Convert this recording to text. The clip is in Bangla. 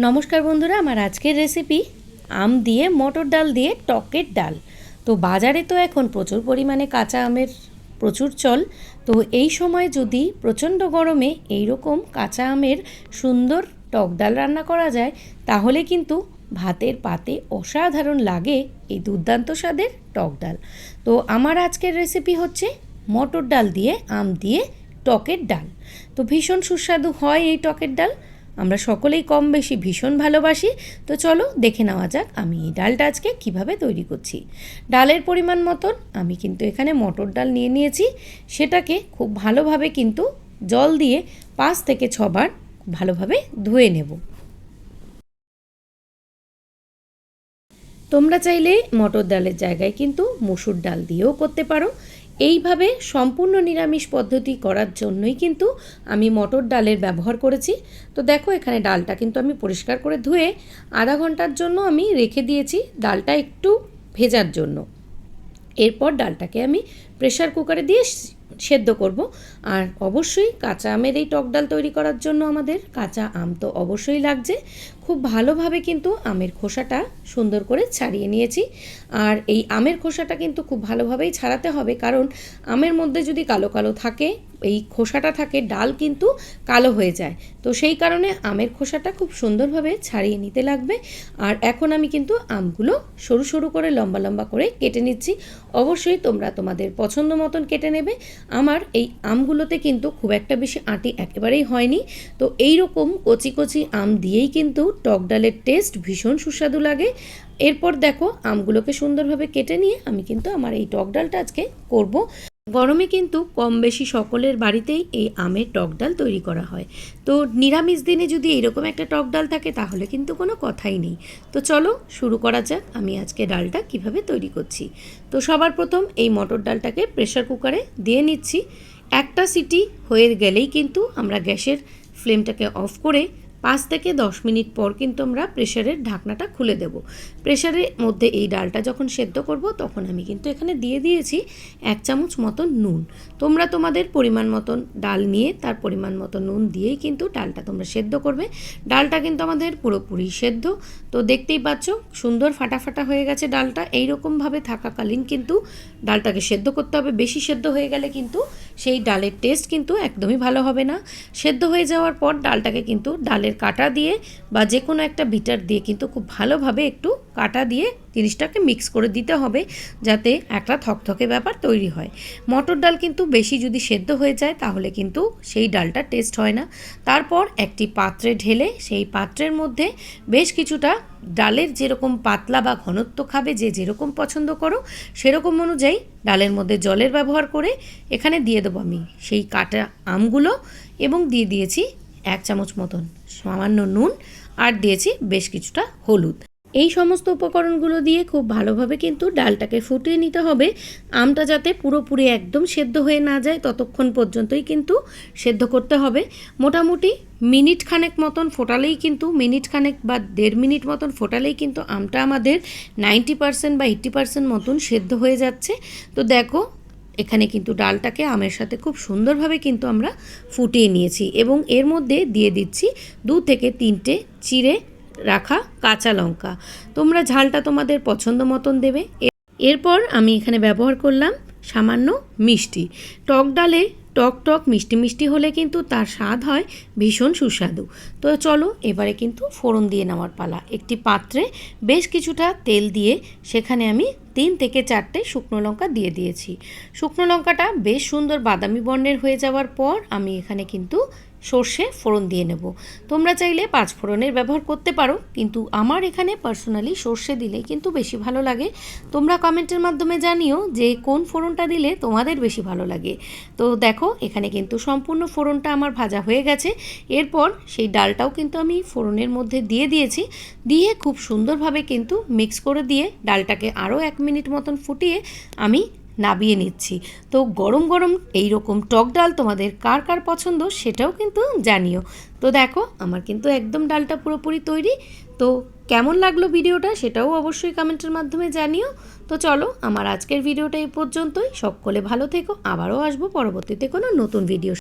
নমস্কার বন্ধুরা, আমার আজকের রেসিপি আম দিয়ে, মটর ডাল দিয়ে, টকের ডাল। তো বাজারে তো এখন প্রচুর পরিমাণে কাঁচা আমের প্রচুর চল। তো এই সময় যদি প্রচণ্ড গরমে এই রকম কাঁচা আমের সুন্দর টক ডাল রান্না করা যায়, তাহলে কিন্তু ভাতের পাতে অসাধারণ লাগে এই দুর্দান্ত স্বাদের টক ডাল। তো আমার আজকের রেসিপি হচ্ছে মটর ডাল দিয়ে, আম দিয়ে, টকের ডাল। তো ভীষণ সুস্বাদু হয় এই টকের ডাল। আমরা সকলেই কম বেশি ভীষণ ভালোবাসি, তো চলো দেখে নেওয়া যাক আমি এই ডালটা আজকে কীভাবে তৈরি করছি। ডালের পরিমাণ মতন আমি কিন্তু এখানে মটর ডাল নিয়ে নিয়েছি, সেটাকে খুব ভালোভাবে কিন্তু জল দিয়ে পাঁচ থেকে ছবার ভালোভাবে ধুয়ে নেব। তোমরা চাইলে মটর ডালের জায়গায় কিন্তু মসুর ডাল দিয়েও করতে পারো এইভাবে সম্পূর্ণ নিরামিষ পদ্ধতি করার জন্যই কিন্তু আমি মটর ডালের ব্যবহার করেছি। তো দেখো, এখানে ডালটা কিন্তু আমি পরিষ্কার করে ধুয়ে আধা ঘণ্টার জন্য আমি রেখে দিয়েছি ডালটা একটু ভেজার জন্য। এরপর ডালটাকে আমি প্রেশার কুকারে দিয়ে সেদ্ধ করব। আর অবশ্যই কাঁচা আমের এই টক ডাল তৈরি করার জন্য আমাদের কাঁচা আম তো অবশ্যই লাগছে। খুব ভালোভাবে কিন্তু আমের খোসাটা সুন্দর করে ছাড়িয়ে নিয়েছি। আর এই আমের খোসাটা কিন্তু খুব ভালোভাবেই ছাড়াতে হবে। কারণ আমের মধ্যে যদি কালো কালো থাকে, এই খোসাটা থাকে, ডাল কিন্তু কালো হয়ে যায়। তো সেই কারণে আমের খোসাটা খুব সুন্দরভাবে ছাড়িয়ে নিতে লাগবে। আর এখন আমি কিন্তু আমগুলো সরু সরু করে লম্বা লম্বা করে কেটে নিচ্ছি। অবশ্যই তোমরা তোমাদের পছন্দ মতন কেটে নেবে। আমার এই আমগুলোতে কিন্তু খুব একটা বেশি আটি একেবারেই হয়নি। তো এই রকম কচি কচি আম দিয়েই কিন্তু টক ডালের টেস্ট ভীষণ সুস্বাদু লাগে। এরপর দেখো আমগুলোকে সুন্দরভাবে কেটে নিয়ে আমি কিন্তু আমার এই টক ডালটা আজকে করব। গরমে কিন্তু কম বেশি সকলের বাড়িতেই এই আমের টক ডাল তৈরি করা হয়। তো নিরামিষ দিনে যদি এরকম একটা টক ডাল থাকে, তাহলে কিন্তু কোনো কথাই নেই। তো চলো শুরু করা যাক আমি আজকে ডালটা কীভাবে তৈরি করছি। তো সবার প্রথম এই মটর ডালটাকে প্রেশার কুকারে দিয়ে নিচ্ছি। একটা সিটি হয়ে গেলেই কিন্তু আমরা গ্যাসের ফ্লেমটাকে অফ করে পাঁচ থেকে দশ মিনিট পর কিন্তু আমরা প্রেশারের ঢাকনাটা খুলে দেব। প্রেশারের মধ্যে এই ডালটা যখন সেদ্ধ করব, তখন আমি কিন্তু এখানে দিয়ে দিয়েছি এক চামচ মতন নুন। তোমরা তোমাদের পরিমাণ মতন ডাল নিয়ে তার পরিমাণ মতো নুন দিয়েই কিন্তু ডালটা তোমরা সেদ্ধ করবে। ডালটা কিন্তু আমাদের পুরোপুরি সেদ্ধ। তো দেখতেই পাচ্ছ, সুন্দর ফাটা ফাটা হয়ে গেছে ডালটা। এইরকমভাবে থাকাকালীন কিন্তু ডালটাকে সেদ্ধ করতে হবে। বেশি সেদ্ধ হয়ে গেলে কিন্তু সেই ডালের টেস্ট কিন্তু একদমই ভালো হবে না। সেদ্ধ হয়ে যাওয়ার পর ডালটাকে কিন্তু ডালের কাটা দিয়ে বা যে কোনো একটা বিটার দিয়ে কিন্তু খুব ভালোভাবে একটু কাটা দিয়ে জিনিসটাকে মিক্স করে দিতে হবে যাতে একটা থকথকে ব্যাপার তৈরি হয়। মটর ডাল কিন্তু বেশি যদি সেদ্ধ হয়ে যায় তাহলে কিন্তু সেই ডালটা টেস্ট হয় না। তারপর একটি পাত্রে ঢেলে সেই পাত্রের মধ্যে বেশ কিছুটা ডালের যেরকম পাতলা বা ঘনত্ব খাবে যে যেরকম পছন্দ করো সেরকম অনুযায়ী ডালের মধ্যে জলের ব্যবহার করে এখানে দিয়ে দেবো আমি সেই কাটা আমগুলো এবং দিয়ে দিয়েছি এক চামচ মতন সামান্য নুন আর দিয়েছি বেশ কিছুটা হলুদ। এই সমস্ত উপকরণগুলো দিয়ে খুব ভালোভাবে কিন্তু ডালটাকে ফুটিয়ে নিতে হবে। আমটা যাতে পুরোপুরি একদম সেদ্ধ হয়ে না যায়, ততক্ষণ পর্যন্তই কিন্তু সেদ্ধ করতে হবে। মোটামুটি মিনিট খানেক মতন ফোটালেই কিন্তু মিনিট খানেক বা দেড় মিনিট মতন ফোটালেই কিন্তু আমটা আমাদের নাইনটি পার্সেন্ট বা এইট্টি পার্সেন্ট মতন সেদ্ধ হয়ে যাচ্ছে। তো দেখো, এখানে কিন্তু ডালটাকে আমের সাথে খুব সুন্দরভাবে কিন্তু আমরা ফুটিয়ে নিয়েছি এবং এর মধ্যে দিয়ে দিচ্ছি দু থেকে তিনটে চিড়ে রাখা কাঁচা লঙ্কা। তোমরা ঝালটা তোমাদের পছন্দ মতন দেবে। এরপর আমি এখানে ব্যবহার করলাম সামান্য মিষ্টি। টক ডালে টক টক মিষ্টি মিষ্টি হলে কিন্তু তার স্বাদ হয় ভীষণ সুস্বাদু। তো চলো এবারে কিন্তু ফোড়ন দিয়ে নেওয়ার পালা। একটি পাত্রে বেশ কিছুটা তেল দিয়ে সেখানে আমি তিন থেকে চারটে শুকনো লঙ্কা দিয়ে দিয়েছি। শুকনো লঙ্কাটা বেশ সুন্দর বাদামি বর্ণের হয়ে যাওয়ার পর আমি এখানে কিন্তু সর্ষে ফোড়ন দিয়ে নেব। তোমরা চাইলে পাঁচ ফোড়নের ব্যবহার করতে পারো, কিন্তু আমার এখানে পার্সোনালি সর্ষে দিলে কিন্তু বেশি ভালো লাগে। তোমরা কমেন্টের মাধ্যমে জানিও যে কোন ফোড়নটা দিলে তোমাদের বেশি ভালো লাগে। তো দেখো, এখানে কিন্তু সম্পূর্ণ ফোড়নটা আমার ভাজা হয়ে গেছে। এরপর সেই ডালটাও কিন্তু আমি ফোড়নের মধ্যে দিয়ে দিয়েছি। দিয়ে খুব সুন্দরভাবে কিন্তু মিক্স করে দিয়ে ডালটাকে আরও এক মিনিট মতন ফুটিয়ে আমি নাবিয়ে নিচ্ছি। তো গরম গরম এই রকম টক ডাল তোমাদের কার কার পছন্দ সেটাও কিন্তু জানিও। তো দেখো, আমার কিন্তু একদম ডালটা পুরোপুরি তৈরি। তো কেমন লাগল ভিডিওটা সেটাও অবশ্যই কমেন্টের মাধ্যমে জানিও। তো চলো, আমার আজকের ভিডিওটা এই পর্যন্তই। সকলে ভালো থেকো। আবারও আসব পরবর্তীতে কোনো নতুন ভিডিও